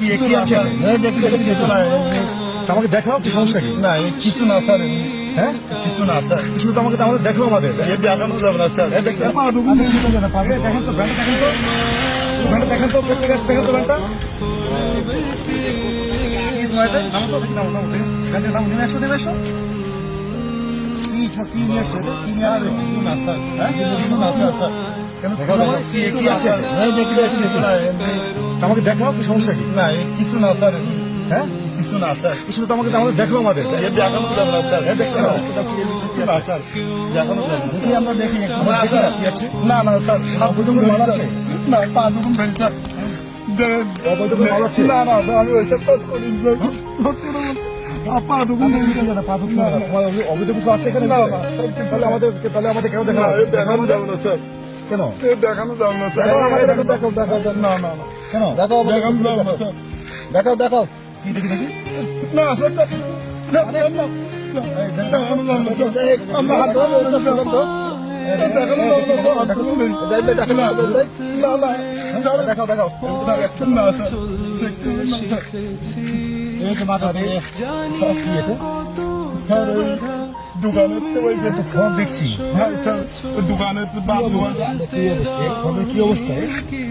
কি কি আছে? আমাকে দেখাও কি সমস্যা কি? না কিছু না স্যার হ্যাঁ? কিছু না স্যার। কিছু তো আমাকে আমাদের দেখো আমাদের। দেখানো যাবে না স্যার। দেখেন তো ব্যান্ডটা দেখেন তো। ব্যান্ডটা দেখেন তো প্রত্যেক দেখেন তো ব্যান্ডটা? নামো তো, দেখি, নামো, দেখি। এসো। কি নিয়ে এসছো কি নিয়ে আর কিছু না স্যার। হ্যাঁ? কিছু না স্যার স্যার। কেন না? কি আছে? এই দেখি দেখি দেখি। আমাকে দেখাও কি সমস্যা কি? না কিছু না স্যার। হ্যাঁ? কিছু না স্যার। কিছু তো আমাকে আমাদের দেখো আমাদের। দেখানো যাবে না স্যার। দেখতে না স্যার। দেখানো যাবে দেখি আমরা দেখি দেখি না না স্যার। অবৈধ কোনো মাল আছে? না পা ভাই স্যার? না না আমি ওইসব কাজ করি। অবৈধ কিছু আছে এখানে। তাহলে আমাদের তাহলে আমাদের কেন দেখা না, যাবে না স্যার। কেন দেখানো যাবে না দেখাও, দেখাও, দেখাও, দেখাও, দেখাও। না না না কেন দেখানো যাবে না দেখাও দেখাও কি দেখি দেখি না স্যার। দেখানো যাবে না দেখাও দেখাও মাথা দিয়ে স্যার, ওই দোকানের তো যে- ফোন দেখছি। হ্যাঁ, স্যার, ওই দোকানের তো বাপ ফোনের কি অবস্থা?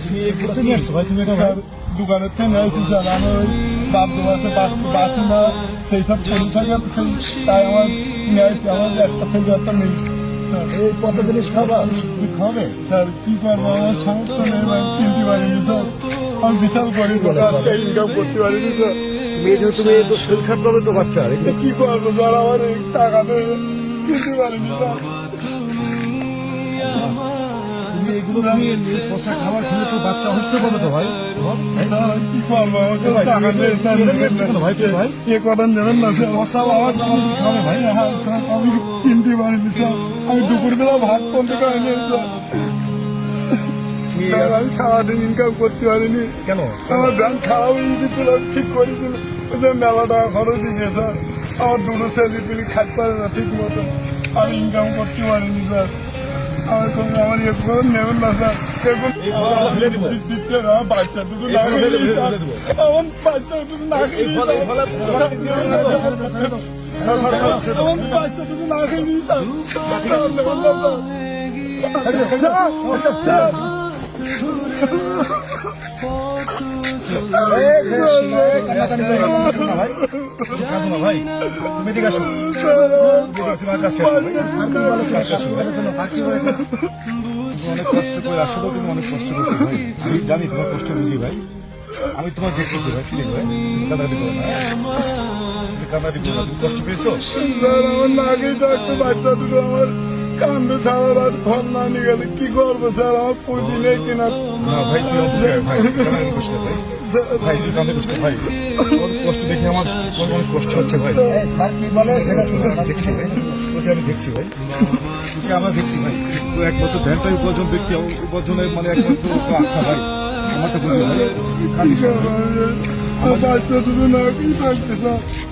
তুমি এগুলো তো নিয়ে আসছো ভাই তুমি এটা স্যার দোকানের থেকে স্যার আমি ওই বাপ দোকানে বাসি না সেই সব থাকে তাই আমার নিয়েছি আমার একটা ছেলে একটা নেই এই পচা জিনিস খাবা খাবে? স্যার কি করব? আমার সামর্থ্য নেই আমি কিনতে পারিনি স্যার আমি বিশাল গরিব ইনকাম করতে পারিনি স্যার তুমি এই যে তো শরীর খারাপ হবে তো বাচ্চা তো কি করব? স্যার আমার টাকা কিনতে পারিনি এগুলো তুমি এই খাবার খেলে তো বাচ্চা অসুস্থ পাবে তো ভাই। আমি এটা নিয়ে দুপুরবেলা ভাত কিনতে পারিনি আমি সারাদিন ইনকাম করতে পারিনি। কেন? আমার ব্যাংক খারাপ হয়ে গেছিল ঠিক করেছিল মেলা টাকা খরচ দিয়ে স্যার আমার দুটো ছেলে পিলি খাইতে পারে না ঠিক মতো। আমি ইনকাম করতে পারিনি স্যার। আমার কোনো আমার ইয়ে করে নেবেন না স্যার। বাচ্চা দুটো না আমার বাচ্চা দুটো না আমার বাচ্চা দুটো না খেয়ে কষ্ট অনেক কষ্ট আমি জানি তোমার কষ্ট বুঝি ভাই আমি তোমার দেখতেছি ভাই ভাই কষ্ট পেয়েছ কান্দে ছাড়ার আর ফল না নিয়ে গেলে কি করব স্যার? আমার পুঁজি নেই কিনা? ভাই অপেক্ষায় ভাই ভাই ভাই। তুই কষ্ট দেখে আমার অনেক কষ্ট হচ্ছে ভাই? স্যার কি বলে? সেটা শুনে দেখছি ভাই। আমি দেখছি ভাই। আমরা দেখছি ভাই। তো একমাত্র ধ্যানটাই উপার্জন ব্যক্তি উপার্জনের মানে একমাত্র আস্থা ভাই। আমারটা বুঝি ভাই। বাচ্চা না কি থাকতে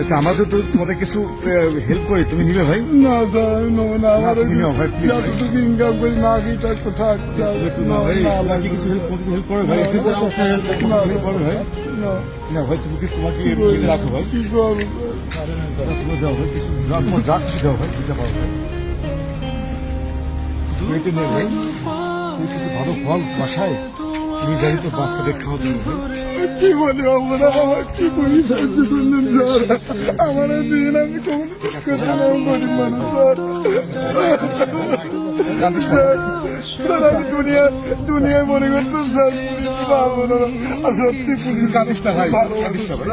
আচ্ছা আমাদের তো তোমাদের কিছু হেল্প করি তুমি নিবে ভাই? না স্যার আমি নেব না আমার তুমি নাও ভাই, please ভাই। যতটুকু ইনকাম করি না কি স্যার তুমি একটু না ভাই না, কিছু হেল্প কিছু হেল্প করে ভাই একটু হেল্প করে ভাই। না, ভাই তুমি কি তোমাকে রাখো ভাই। কি করব তুমি দাও ভাই কিছু দাও, তোমার যা কিছু দাও ভাই দিতে পারো ভাই। তুমি একটু নে ভাই। তুমি কিছু ভালো ফল বাসায় তুমি জানি তো বাচ্চাদের খাওয়া জন্য কি বলি আমরা আমার কি বলি? সাহায্য করলেন স্যার আমার দিন আমি কখন গরিব মানুষ স্যার স্যার আমি দুনিয়া দুনিয়ায় মনে করতাম স্যার পারব না আর সত্যি পুলিশ কাঁদিস না ভাই, ভালো কাঁদিস না ভাই।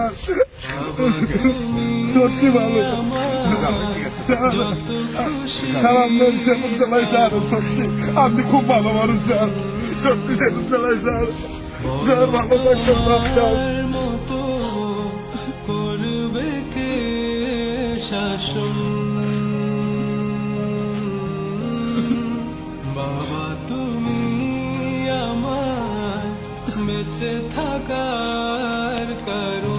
সত্যি ভালো। স্যার স্যার আপনার সেবন চালাই স্যার সত্যি। আপনি খুব ভালো মানুষ স্যার। সত্যি করবে কে শাসন? বাবা তুমি আমার বেঁচে থাকার কারণ